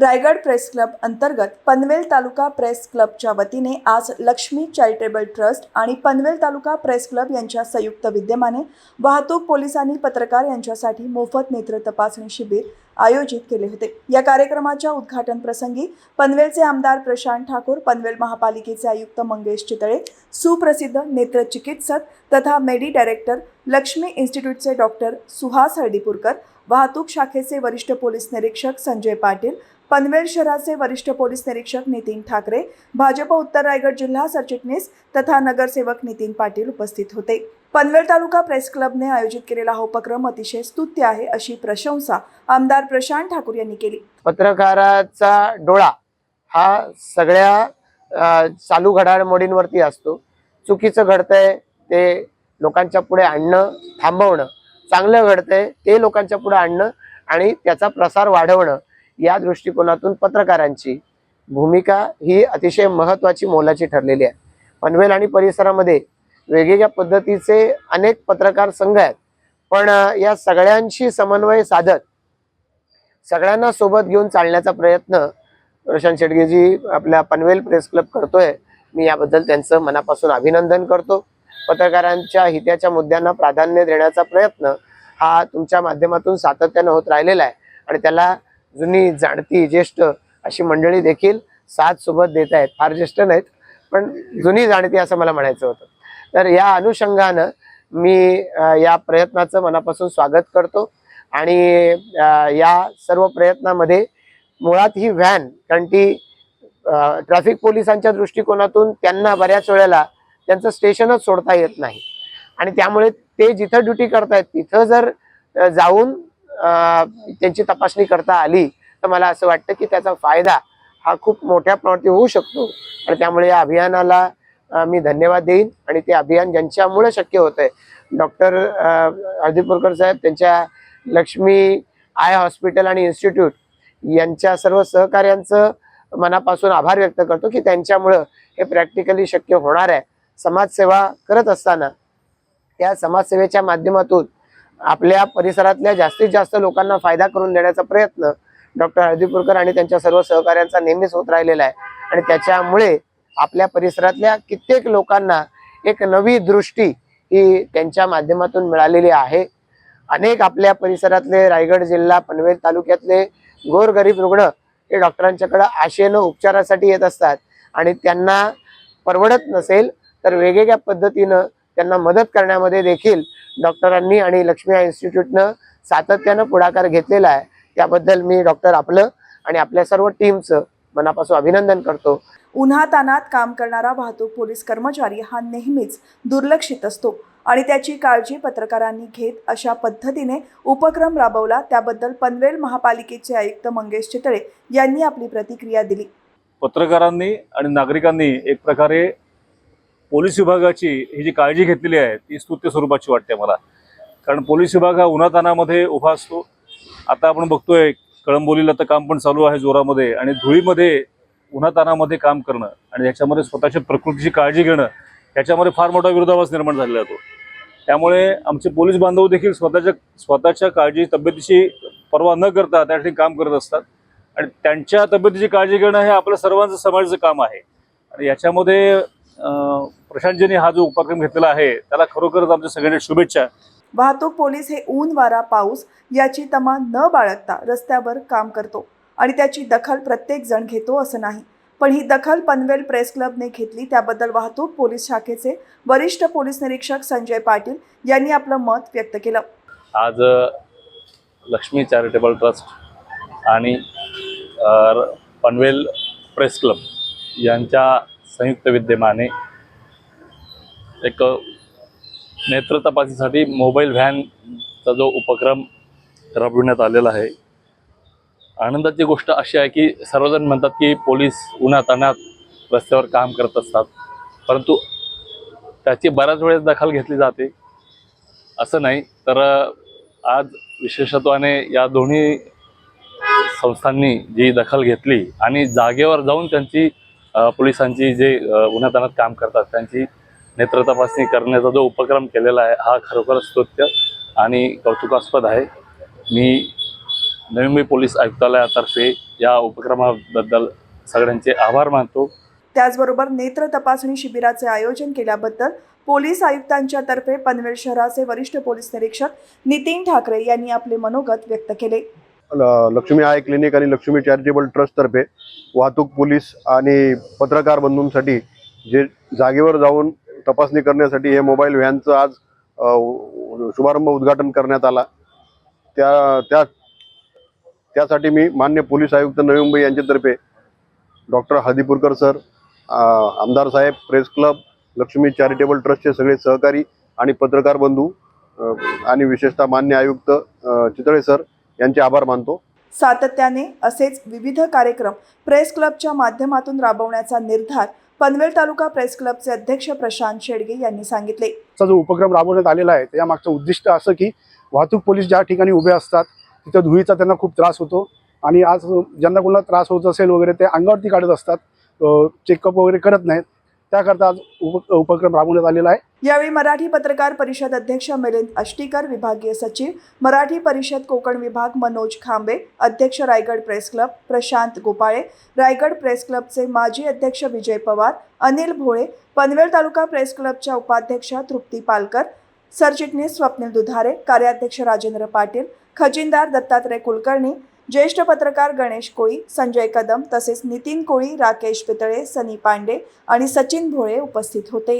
Raigad press club अंतर्गत पनवेल तालुका press क्लबच्या वतीने आज लक्ष्मी चॅरिटेबल ट्रस्ट आणि पनवेल तालुका प्रेस क्लब यांच्या संयुक्त विद्यमाने वाहतूक पोलिसांनी पत्रकार यांच्यासाठी मोफत नेत्र तपासणी शिबिर आयोजित केले होते. या कार्यक्रमाच्या उद्घाटन प्रसंगी पनवेलचे आमदार प्रशांत ठाकूर पनवेल महापालिकेचे आयुक्त मंगेश चितळे सुप्रसिद्ध नेत्रचिकित्सक तथा मेडी डायरेक्टर लक्ष्मी इन्स्टिट्यूटचे डॉक्टर सुहास हळदीपूरकर वाहतूक शाखेचे वरिष्ठ पोलीस निरीक्षक संजय पाटील पनवेल शहराचे वरिष्ठ पोलीस निरीक्षक नितीन ठाकरे भाजप उत्तर रायगड जिल्हा सरचिटणीस तथा नगरसेवक नितीन पाटील उपस्थित होते. पनवेल तालुका प्रेस क्लबने आयोजित केलेला हा उपक्रम अतिशय स्तुत्य आहे अशी प्रशंसा आमदार प्रशांत ठाकूर यांनी केली. पत्रकाराचा डोळा हा सगळ्या चालू घडामोडींवरती असतो. चुकीचं घडतंय ते लोकांच्या पुढे आणणं थांबवणं. चांगलं घडतंय ते लोकांच्या पुढे आणणं आणि त्याचा प्रसार वाढवणं या दृष्टिकोनातून पत्रकारांची भूमिका ही अतिशय महत्वाची मोलाची ठरलेली आहे. पनवेल आणि परिसरामध्ये वेगवेगळ्या पद्धतीचे अनेक पत्रकार संघ आहेत. पण या सगळ्यांशी समन्वय साधत सगळ्यांना सोबत घेऊन चालण्याचा प्रयत्न प्रशांत शेडगेजी आपल्या पनवेल प्रेस क्लब करतोय. मी याबद्दल त्यांचं मनापासून अभिनंदन करतो. पत्रकारांच्या हिताच्या मुद्द्यांना प्राधान्य देण्याचा प्रयत्न हा तुमच्या माध्यमातून सातत्यानं होत राहिलेला आहे आणि त्याला जुनी जाणती ज्येष्ठ अशी मंडळी देखील साथ सोबत देत आहेत. फार ज्येष्ठ नाहीत पण जुनी जाणती असं मला म्हणायचं होतं. तर या अनुषंगानं मी या प्रयत्नाचं मनापासून स्वागत करतो आणि या सर्व प्रयत्नामध्ये मुळात ही व्हॅन कारण ती ट्रॅफिक पोलिसांच्या दृष्टिकोनातून त्यांना बऱ्याच वेळेला त्यांचं स्टेशनच सोडता येत नाही. आणि त्यामुळे ते जिथं ड्युटी करतायत तिथं जर जाऊन त्यांची तपासणी करता आली तर मला असं वाटतं की त्याचा फायदा हा खूप मोठ्या प्रमाणात होऊ शकतो. आणि त्यामुळे या अभियानाला मी धन्यवाद देईन आणि ते अभियान ज्यांच्यामुळे शक्य होतंय. डॉक्टर हळदीपूरकर साहेब त्यांच्या लक्ष्मी आय हॉस्पिटल आणि इन्स्टिट्यूट यांच्या सर्व सहकार्यांचं मनापासून आभार व्यक्त करतो की त्यांच्यामुळं हे प्रॅक्टिकली शक्य होणार आहे. समाजसेवा करत असताना त्या समाजसेवेच्या माध्यमातून आपल्या परिसरातल्या जास्तीत जास्त लोकांना फायदा करून देण्याचा प्रयत्न डॉक्टर हळदीपूरकर आणि त्यांच्या सर्व सहकार्यांचा नेहमीच होत राहिलेला आहे. आणि त्याच्यामुळे आपल्या परिसरातल्या कित्येक लोकांना एक नवी दृष्टी ही त्यांच्या माध्यमातून मिळालेली आहे. अनेक आपल्या परिसरातले रायगड जिल्हा पनवेल तालुक्यातले गोरगरीब रुग्ण हे डॉक्टरांच्याकडे आशेनं उपचारासाठी येत असतात आणि त्यांना परवडत नसेल तर वेगवेगळ्या पद्धतीनं त्यांना मदत करण्यामध्ये देखील डॉक्टरांनी आणि लक्ष्मी इन्स्टिट्यूटनं सातत्यानं पुढाकार घेतलेला आहे. त्याबद्दल मी डॉक्टर आपलं आणि आपल्या सर्व टीमचं मनापासून अभिनंदन करतो. उन्हातानात काम करणारा वाहतूक पोलीस कर्मचारी हा नेहमीच दुर्लक्षित असतो आणि त्याची काळजी पत्रकारांनी घेत अशा पद्धतीने उपक्रम राबवला. त्याबद्दल पनवेल महापालिकेचे आयुक्त मंगेश चितळे यांनी आपली प्रतिक्रिया दिली. पत्रकारांनी आणि नागरिकांनी एक प्रकारे पोलीस विभागाची ही जी काळजी घेतलेली आहे ती स्तुत्य स्वरूपाची वाटते मला. कारण पोलीस विभाग हा उन्हातानामध्ये उभा असतो. आता आपण बघतोय कळंबोलीला तर काम पण चालू आहे जोरामध्ये आणि धुळीमध्ये उन्हातानामध्ये काम करणं आणि याच्यामध्ये स्वतःच्या प्रकृतीची काळजी घेणं ह्याच्यामध्ये फार मोठा विरोधाभास निर्माण झालेला होतो त्यामुळे आमचे पोलीस बांधव देखील स्वतःच्या स्वतःच्या काळजी तब्येतीची पर्वा न करता त्या ठिकाणी काम करत असतात. आणि त्यांच्या तब्येतीची काळजी घेणं हे आपल्या सर्वांचं समाजाचं काम आहे. आणि याच्यामध्ये प्रशांतजींनी हा जो उपक्रम घेतलेला आहे त्याला खरोखरच आमच्या सगळ्यांच्या शुभेच्छा. वाहतूक पोलीस हे ऊन वारा पाऊस याची तमा न बाळगता रस्त्यावर काम करतो आणि त्याची दखल प्रत्येक जण घेतो असं नाही. पण ही दखल पनवेल प्रेस क्लबने घेतली त्याबद्दल वाहतूक पोलीस शाखेचे वरिष्ठ पोलीस निरीक्षक संजय पाटील यांनी आपलं मत व्यक्त केलं. आज लक्ष्मी चॅरिटेबल ट्रस्ट आणि पनवेल प्रेस क्लब यांच्या संयुक्त विद्यमाने एक नेत्र तपासीसाठी मोबाईल व्हॅनचा जो उपक्रम राबविण्यात आलेला आहे. आनंदाची गोष्ट अशी आहे की सर्वजण म्हणतात की पोलीस उन्हातान्हात रस्त्यावर काम करत असतात. परंतु त्याची बऱ्याच वेळेस दखल घेतली जाते. असं नाही तर आज विशेषत्वाने या दोन्ही संस्थांनी जी दखल घेतली आणि जागेवर जाऊन त्यांची पोलिसांची जे अ, काम करतात त्यांची नेत्र तपासणी करण्याचा जो उपक्रम केलेला आहे हा खरोखरच स्तुत्य आणि कौतुकास्पद आहे. मी नवी मुंबई पोलीस आयुक्तालयातर्फे या उपक्रमाबद्दल सगळ्यांचे आभार मानतो. त्याचबरोबर नेत्र तपासणी शिबिराचे आयोजन केल्याबद्दल पोलीस आयुक्तांच्या तर्फे पनवेल शहराचे वरिष्ठ पोलीस निरीक्षक नितीन ठाकरे यांनी आपले मनोगत व्यक्त केले. ल- लक्ष्मी आय क्लिनिक आणि लक्ष्मी चॅरिटेबल ट्रस्टतर्फे वाहतूक पोलीस आणि पत्रकार बंधूंसाठी जे जागेवर जाऊन तपासणी करण्यासाठी हे मोबाईल व्हॅनचं आज शुभारंभ उद्घाटन करण्यात आला. त्या त्या त्यासाठी मी मान्य पोलीस आयुक्त नवी मुंबई यांच्यातर्फे डॉक्टर हळदीपूरकर सर आमदार साहेब प्रेस क्लब लक्ष्मी चॅरिटेबल ट्रस्टचे सगळे सहकारी आणि पत्रकार बंधू आणि विशेषतः मान्य आयुक्त चितळे सर यांचे आभार मानतो. सातत्याने असेच विविध कार्यक्रम प्रेस क्लबच्या माध्यमातून राबवण्याचा निर्धार पनवेल तालुका प्रेस क्लबचे अध्यक्ष प्रशांत शेडगे यांनी सांगितले. जो उपक्रम राबवण्यात आलेला आहे त्या मागचं उद्दिष्ट असं की वाहतूक पोलीस ज्या ठिकाणी उभे असतात तिथं धुळीचा त्यांना खूप त्रास होतो. आणि आज ज्यांना कोणाला त्रास होत असेल वगैरे ते अंगावरती काढत असतात. चेकअप वगैरे करत नाहीत. त्याकरता आज उप उपक्रम राबवण्यात आलेला आहे. यावेळी मराठी पत्रकार परिषद अध्यक्ष मिलिंद अष्टीकर विभागीय सचिव मराठी परिषद कोकण विभाग मनोज खांबे अध्यक्ष Raigad press club Prashant Gopale Raigad press क्लबचे माजी अध्यक्ष विजय पवार अनिल भोळे पनवेल तालुका प्रेस क्लबच्या उपाध्यक्षा तृप्ती पालकर सरचिटणीस स्वप्नील दुधारे कार्याध्यक्ष राजेंद्र पाटील खजिनदार दत्तात्रय कुलकर्णी ज्येष्ठ पत्रकार गणेश कोळी संजय कदम तसेच नितीन कोळी राकेश पितळे सनी पांडे आणि सचिन भोळे उपस्थित होते.